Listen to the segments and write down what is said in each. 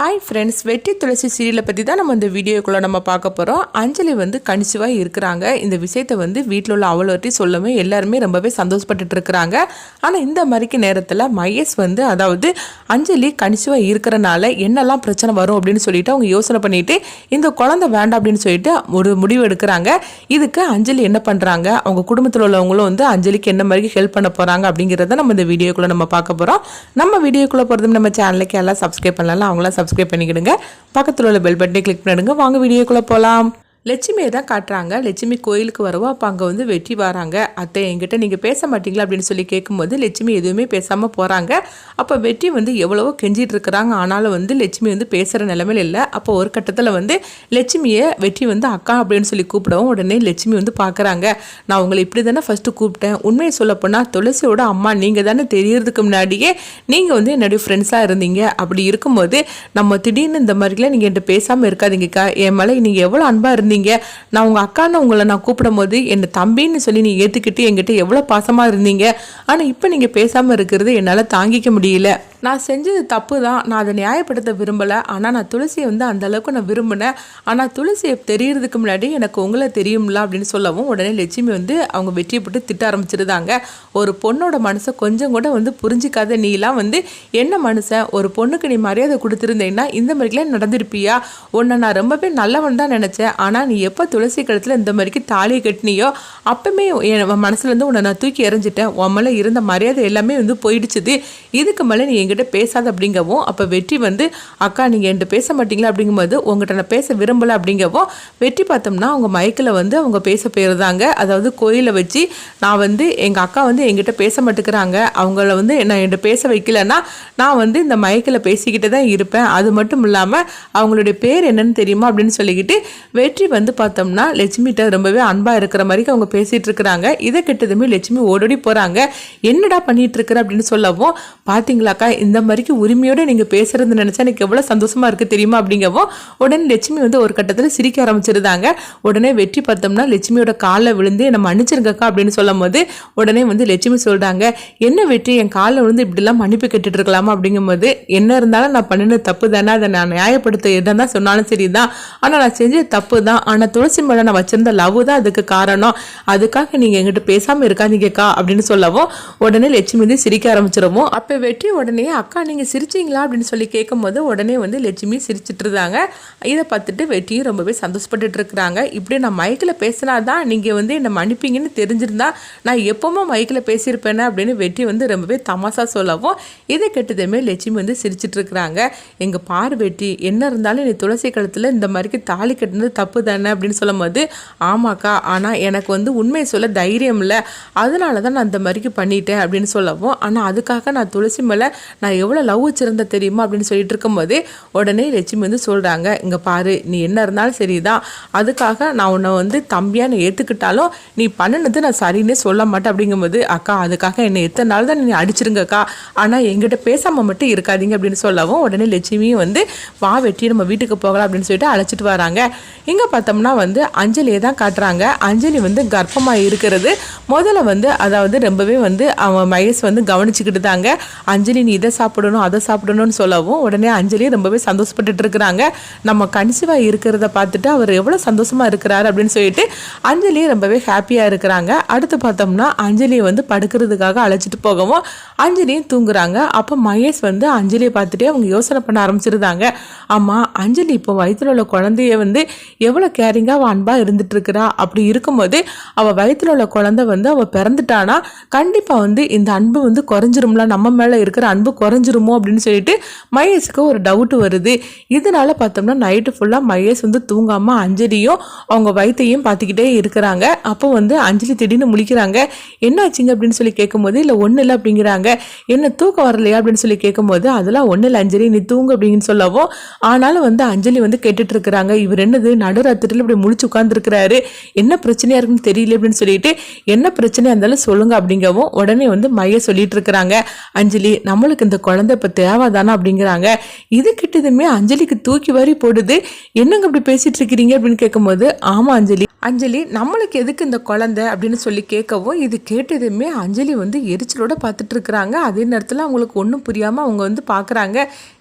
Hi friends வெட்டி துளசி சீரியலை பற்றி தான் நம்ம இந்த வீடியோக்குள்ளே நம்ம பார்க்க போகிறோம் அஞ்சலி வந்து கணிச்சுவாக இருக்கிறாங்க. இந்த விஷயத்தை வந்து வீட்டில் உள்ள அவ்வளோட்டி சொல்லவே எல்லாருமே ரொம்பவே சந்தோஷப்பட்டுட்டு இருக்கிறாங்க. ஆனால் இந்த மாதிரிக்கு நேரத்தில் மகேஷ் வந்து அதாவது அஞ்சலி கணிச்சுவாக இருக்கிறனால என்னெல்லாம் பிரச்சனை வரும் அப்படின்னு சொல்லிட்டு அவங்க யோசனை பண்ணிட்டு இந்த குழந்தை வேண்டாம் அப்படின்னு சொல்லிட்டு ஒரு முடிவு எடுக்கிறாங்க. இதுக்கு அஞ்சலி என்ன பண்ணுறாங்க அவங்க குடும்பத்தில் உள்ளவங்களும் வந்து அஞ்சலிக்கு என்ன மாதிரி ஹெல்ப் பண்ண போகிறாங்க அப்படிங்கிறத நம்ம இந்த வீடியோக்குள்ளே நம்ம பார்க்க போகிறோம் நம்ம வீடியோக்குள்ளே போகிறது நம்ம சேனலுக்கு எல்லாம் சப்ஸ்கிரைப் பண்ணலாம் அவங்களாம் சப்ஸ்கிரைப் பண்ணிக்கிடுங்க. பக்கத்தில் உள்ள பெல் பட்டனை கிளிக் பண்ணிடுங்க. வாங்க வீடியோக்குள்ளே போகலாம் லட்சுமியை தான் காட்டுறாங்க. லட்சுமி கோயிலுக்கு வரவோ. அப்போ அங்கே வந்து வெற்றி வராங்க. அத்தை என்கிட்ட நீங்கள் பேச மாட்டீங்களா? அப்படின்னு சொல்லி கேட்கும்போது லட்சுமி எதுவுமே பேசாமல் போகிறாங்க அப்போ வெற்றி வந்து எவ்வளவோ கெஞ்சிட்டு இருக்கிறாங்க. ஆனாலும் வந்து லட்சுமி வந்து பேசுகிற நிலமையில இல்லை. அப்போ ஒரு கட்டத்தில் வந்து லட்சுமியை வெற்றி வந்து அக்கா அப்படின்னு சொல்லி கூப்பிடவும் உடனே லட்சுமி வந்து பார்க்குறாங்க நான் உங்களை இப்படி தானே ஃபஸ்ட்டு கூப்பிட்டேன். உண்மையை சொல்லப்போனால் துளசியோட அம்மா நீங்கள் தானே தெரியறதுக்கு முன்னாடியே நீங்கள் வந்து என்னுடைய ஃப்ரெண்ட்ஸாக இருந்தீங்க. அப்படி இருக்கும்போது நம்ம திடீர்னு இந்த மாதிரிலாம் நீங்கள் என்கிட்ட பேசாமல் இருக்காதீங்கக்கா. என் மேலே நீங்கள் எவ்வளோ அன்பாக இருந்தீங்க. நான் உங்கள் அக்கான்னு உங்களை நான் கூப்பிடும் போது என்னை தம்பின்னு சொல்லி நீ ஏற்றுக்கிட்டு என்கிட்ட எவ்வளோ பாசமாக இருந்தீங்க. ஆனால் இப்போ நீங்கள் பேசாமல் இருக்கிறது என்னால் தாங்கிக்க முடியல. நான் செஞ்சது தப்பு தான் நான் அதை நியாயப்படுத்த விரும்பலை. ஆனால் நான் துளசியை வந்து அந்த அளவுக்கு நான் விரும்பினேன். ஆனால் துளசியை தெரியறதுக்கு முன்னாடி எனக்கு உங்களை தெரியும்ல அப்படின்னு சொல்லவும் உடனே லட்சுமி வந்து அவங்க வெற்றியை போட்டு திட்ட ஆரம்பிச்சிருந்தாங்க. ஒரு பொண்ணோட மனசை கொஞ்சம் கூட வந்து புரிஞ்சிக்காத நீலாம் வந்து என்ன மனுஷன் ஒரு பொண்ணுக்கு நீ மரியாதை கொடுத்துருந்தேன்னா இந்த மாதிரிலாம் நடந்திருப்பியா? உன்னை நான் ரொம்பவே நல்லவன் தான் நினச்சேன். ஆனால் நீ எப்போ துளசி கழுத்தில் இந்த மாதிரிக்கு தாலியை கட்டினியோ அப்பவுமே என் மனசுலேருந்து உன்னை நான் தூக்கி எறிஞ்சிட்டேன். உன் மேலே இருந்த மரியாதை எல்லாமே வந்து போயிடுச்சுது. இதுக்கு மேலே நீ என்கிட்ட பேசாத அப்படிங்கவும் அப்போ வெற்றி வந்து அக்கா நீங்கள் என்கிட்ட பேச மாட்டீங்களா? அப்படிங்கும்போது உங்கள்கிட்ட நான் பேச விரும்பலை அப்படிங்கவும் வெற்றி பார்த்தோம்னா அவங்க மைக்கில் வந்து அவங்க பேச போயிருந்தாங்க. அதாவது கோயிலை வச்சு நான் வந்து எங்கள் அக்கா வந்து என்கிட்ட பேச மாட்டேங்கிறாங்க. அவங்கள வந்து நான் என்கிட்ட பேச வைக்கலன்னா நான் வந்து இந்த மயக்கில் பேசிக்கிட்டு தான் இருப்பேன். அது மட்டும் இல்லாமல் அவங்களுடைய பேர் என்னன்னு தெரியுமா? அப்படின்னு சொல்லிக்கிட்டு வெற்றி வந்து பார்த்தோம்னா லட்சுமிகிட்ட ரொம்பவே அன்பாக இருக்கிற மாதிரி அவங்க பேசிகிட்டு இருக்கிறாங்க. இதை கெட்டதுமே லட்சுமி ஓடோடி போகிறாங்க என்னடா பண்ணிகிட்டு இருக்கிற? அப்படின்னு சொல்லவும் பார்த்தீங்களாக்கா இந்த மாதிரிக்கு உரிமையோடு நீங்கள் பேசுகிறது நினச்சா எனக்கு எவ்வளோ சந்தோஷமாக இருக்குது தெரியுமா அப்படிங்கவும் உடனே லட்சுமி வந்து ஒரு கட்டத்தில் சிரிக்க ஆரம்பிச்சிருந்தாங்க. உடனே வெற்றி பார்த்தோம்னா லட்சுமியோட காலில் விழுந்து என்னை மன்னிச்சிருங்கக்கா அப்படின்னு சொல்லும் போது உடனே வந்து லட்சுமி சொல்கிறாங்க என்ன வெற்றி என் காலில் விழுந்து இப்படிலாம் மன்னிப்பு கேட்டுட்டு இருக்கலாமா அப்படிங்கும்போது என்ன இருந்தாலும் நான் பண்ணின தப்பு தானே அதை நான் நியாயப்படுத்த இடம் தான் சொன்னாலும் சரி தான் ஆனால் நான் செஞ்ச தப்பு தான். ஆனால் துளசி மேலே நான் வச்சிருந்த லவ் தான் அதுக்கு காரணம். அதுக்காக நீங்கள் எங்கிட்ட பேசாமல் இருக்காதீங்கக்கா அப்படின்னு சொல்லவும் உடனே லட்சுமி வந்து சிரிக்க ஆரம்பிச்சிடவும் அப்போ வெற்றி உடனே அக்கா நீங்கள் சிரிச்சிங்களா? அப்படின்னு சொல்லி கேட்கும்போது உடனே வந்து லட்சுமி சிரிச்சிட்டு இருந்தாங்க இதை பார்த்துட்டு வெற்றியும் ரொம்பவே சந்தோஷப்பட்டுட்டு இருக்கிறாங்க. இப்படி நான் மைக்கில் பேசினா தான் நீங்கள் வந்து என்னை மன்னிப்பீங்கன்னு தெரிஞ்சிருந்தா நான் எப்போவுமே மைக்கில் பேசியிருப்பேனே அப்படின்னு வெற்றி வந்து ரொம்பவே தமாசா சொல்லவும் இதை கெட்டதுமே லட்சுமி வந்து சிரிச்சிட்டு இருக்கிறாங்க எங்கள் பார் வெற்றி என்ன இருந்தாலும் நீ துளசி கழுத்தில் இந்த மாதிரிக்கு தாலி கட்டினது தப்பு தானே? அப்படின்னு சொல்லும்போது ஆமாக்கா ஆனால் எனக்கு வந்து உண்மையை சொல்ல தைரியம் இல்லை. அதனால தான் நான் இந்த மாதிரிக்கு பண்ணிட்டேன் அப்படின்னு சொல்லவும் ஆனால் அதுக்காக நான் துளசி மேலே நான் எவ்வளோ லவ் வச்சிருந்த தெரியுமா அப்படின்னு சொல்லிட்டு இருக்கும்போது உடனே லட்சுமி வந்து சொல்கிறாங்க இங்கே பாரு நீ என்ன இருந்தாலும் சரிதான். அதுக்காக நான் உன்னை வந்து தம்பியாக நான் ஏற்றுக்கிட்டாலும் நீ பண்ணினது நான் சரின்னே சொல்ல மாட்டேன். அப்படிங்கும்போது அக்கா அதுக்காக என்னை எத்தனை நாள் தான் நீ அடிச்சிருங்கக்கா ஆனால் எங்கிட்ட பேசாமல் மட்டும் இருக்காதீங்க. அப்படின்னு சொல்லவும் உடனே லட்சுமியும் வந்து வா வெட்டி நம்ம வீட்டுக்கு போகலாம். அப்படின்னு சொல்லிட்டு அழைச்சிட்டு வராங்க. இங்கே பார்த்தோம்னா வந்து அஞ்சலியை தான் காட்டுறாங்க. அஞ்சலி வந்து கர்ப்பமாக இருக்கிறது. முதல்ல வந்து அதாவது ரொம்பவே வந்து அவன் மகேஷ் வந்து கவனிச்சுக்கிட்டு தாங்க. அஞ்சலி நீ இதை சாப்பிடணும் அதை சாப்பிடணும்னு சொல்லவும் உடனே அஞ்சலி ரொம்பவே சந்தோஷப்பட்டுட்டு இருக்கிறாங்க. நம்ம கன்சீவாக இருக்கிறத பார்த்துட்டு அவர் எவ்வளோ சந்தோஷமா இருக்கிறாரு அப்படின்னு சொல்லிட்டு அஞ்சலி ரொம்பவே ஹாப்பியாக இருக்கிறாங்க. அடுத்து பார்த்தோம்னா அஞ்சலியை வந்து படுக்கிறதுக்காக அழைச்சிட்டு போகவும் அஞ்சலியும் தூங்குறாங்க. அப்போ மகேஷ் வந்து அஞ்சலியை பார்த்துட்டே அவங்க யோசனை பண்ண ஆரம்பிச்சிருந்தாங்க. ஆமாம் அஞ்சலி இப்போ வயிற்றுல உள்ள குழந்தைய வந்து எவ்வளோ கேரிங்காக அவள் அன்பாக இருந்துட்டு இருக்கிறா? அப்படி இருக்கும்போது அவள் வயிற்றுல உள்ள குழந்தை வந்து அவள் பிறந்துட்டானா? கண்டிப்பாக வந்து இந்த அன்பு வந்து குறைஞ்சிரும்ல. நம்ம மேலே இருக்கிற அன்பு குறைஞ்சிருமோ அப்படின்னு சொல்லிட்டு மகேஷுக்கு ஒரு டவுட் வருது. இதனால பார்த்தோம்னா நைட்டு ஃபுல்லாக மகேஷ் வந்து தூங்காமல் அஞ்சலியும் அவங்க வயிற்றையும் பார்த்துக்கிட்டே இருக்கிறாங்க. அப்போ வந்து அஞ்சலி திடீர்னு முழிக்கிறாங்க. என்னாச்சுங்க அப்படின்னு சொல்லி கேட்கும்போது இல்லை ஒன்றும் இல்லை அப்படிங்கிறாங்க. என்ன தூக்கம் வரலையா? அப்படின்னு சொல்லி கேட்கும்போது அதெல்லாம் ஒன்றும் இல்லை அஞ்சலி நீ தூங்கு அப்படின்னு சொல்லவும் ஆனாலும் வந்து அஞ்சலி வந்து கேட்டுட்டு இருக்கிறாங்க. இவர் என்னது நடுராத்திரியில் இப்படி முழிச்சு உட்காந்துருக்கிறாரு என்ன பிரச்சனையாக இருக்குன்னு தெரியல அப்படின்னு சொல்லிட்டு என்ன பிரச்சனையாக இருந்தாலும் சொல்லுங்க அப்படிங்கவும் உடனே வந்து மைய சொல்லிட்டு இருக்கிறாங்க. அஞ்சலி நம்மளுக்கு இந்த குழந்தை இப்போ தேவைதானா அப்படிங்கிறாங்க. இது கிட்டதுமே அஞ்சலிக்கு தூக்கி வாரி போடுது. என்னங்க இப்படி பேசிட்டு இருக்கிறீங்க அப்படின்னு கேட்கும்போது ஆமாம் அஞ்சலி. அஞ்சலி நம்மளுக்கு எதுக்கு இந்த குழந்தை அப்படின்னு சொல்லி கேட்கவும் இது கேட்டதுமே அஞ்சலி வந்து எரிச்சலோட பார்த்துட்டு இருக்கிறாங்க. அதே நேரத்தில் அவங்களுக்கு ஒன்றும் புரியாமல் அவங்க வந்து பார்க்குறாங்க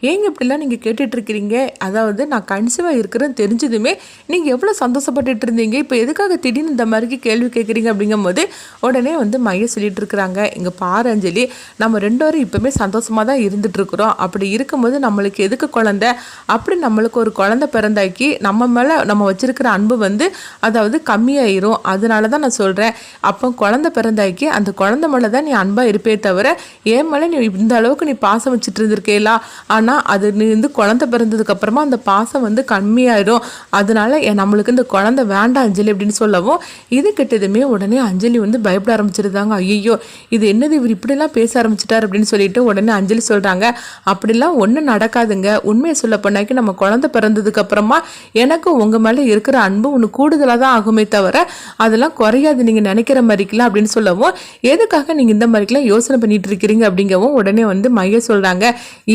ஏங்க இப்படிலாம் நீங்கள் கேட்டுட்டு இருக்கிறீங்க? அதாவது நான் கன்சீவாக இருக்கிறேன்னு தெரிஞ்சதுமே நீங்கள் எவ்வளோ சந்தோஷப்பட்டுட்டு இருந்தீங்க? இப்போ எதுக்காக திடீர்னு இந்த மாதிரிக்கு கேள்வி கேட்குறீங்க அப்படிங்கும்போது உடனே வந்து மைய சொல்லிட்டு இருக்கிறாங்க. இங்கே பாரு அஞ்சலி நம்ம ரெண்டு பேரும் இப்போவுமே சந்தோஷமாக தான் இருந்துகிட்ருக்குறோம் அப்படி இருக்கும்போது நம்மளுக்கு எதுக்கு குழந்தை? அப்படி நம்மளுக்கு ஒரு குழந்தை பிறந்தாக்கி நம்ம மேலே நம்ம வச்சுருக்கிற அன்பு வந்து அதாவது கம்மியாயிரும். அதனால தான் நான் சொல்கிறேன் அப்போ குழந்தை பிறந்தாக்கி அந்த குழந்தை மேலே தான் நீ அன்பாக இருப்பே தவிர ஏன் மேலே நீ இந்த அளவுக்கு நீ பாசம் வச்சுட்டு இருந்திருக்கேலா? ஆனால் அது நீ வந்து குழந்தை பிறந்ததுக்கப்புறமா அந்த பாசம் வந்து கம்மியாயிடும் அதனால என் நம்மளுக்கு இந்த குழந்தை வேண்டாம் அஞ்சலி அப்படின்னு சொல்லவும் இது கிட்டதுமே உடனே அஞ்சலி வந்து பயப்பட ஆரம்பிச்சிருந்தாங்க ஐயோ இது என்னது? இவர் இப்படிலாம் பேச ஆரம்பிச்சிட்டார் அப்படின்னு சொல்லிட்டு உடனே அஞ்சலி சொல்கிறாங்க அப்படிலாம் ஒன்றும் நடக்காதுங்க. உண்மையை சொல்ல பண்ணாக்கி நம்ம குழந்தை பிறந்ததுக்கு அப்புறமா எனக்கும் உங்கள் மேலே இருக்கிற அன்பு ஒன்று கூடுதலாக தான் ஆகுமே தவிர அதெல்லாம் குறையாது. நீங்கள் நினைக்கிற மாதிரிக்கலாம் அப்படின்னு சொல்லவும் எதுக்காக நீங்கள் இந்த மாதிரிக்கெல்லாம் யோசனை பண்ணிட்டு இருக்கிறீங்க? அப்படிங்கவும் உடனே வந்து மைய சொல்கிறாங்க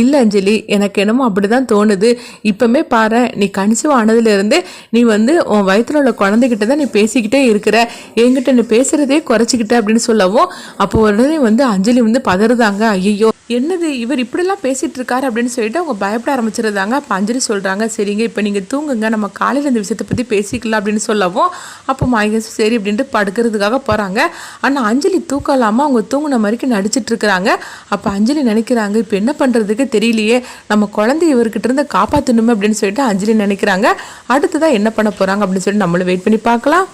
இல்லை அஞ்சலி எனக்கு என்னமோ அப்படி தான் தோணுது. இப்போமே பாரு நீ கன்சீவ் ஆனதுலேருந்து நீ வந்து உன் வயிற்றில் உள்ள குழந்தைகிட்ட தான் நீ பேசிக்கிட்டே இருக்கிற. என்கிட்ட நீ பேசுகிறதே குறைச்சிக்கிட்ட அப்படின்னு சொல்லவும் அப்போ உடனே வந்து அஞ்சலி வந்து பதறுதாங்க. ஐயோ என்னது இவர் இப்படிலாம் பேசிகிட்டு இருக்காரு அப்படின்னு சொல்லிட்டு அவங்க பயப்பட ஆரம்பிச்சிருந்தாங்க. அப்போ அஞ்சலி சொல்கிறாங்க சரிங்க இப்போ நீங்கள் தூங்குங்க நம்ம காலையில் இந்த விஷயத்தை பற்றி பேசிக்கலாம் அப்படின்னு சொல்லவும் அப்போ மாயகேஸ் சரி அப்படின்ட்டு படுக்கிறதுக்காக போகிறாங்க ஆனால் அஞ்சலி தூக்கலாமல் அவங்க தூங்கின மாதிரிக்கு நடிச்சிட்டுருக்குறாங்க. அப்போ அஞ்சலி நினைக்கிறாங்க இப்போ என்ன பண்ணுறதுக்கு தெரியலையே நம்ம குழந்தை இவர்கிட்ட இருந்து காப்பாற்றணுமே அப்படின்னு சொல்லிட்டு அஞ்சலி நினைக்கிறாங்க. அடுத்ததாக என்ன பண்ண போகிறாங்க அப்படின்னு சொல்லிட்டு நம்மளும் வெயிட் பண்ணி பார்க்கலாம்.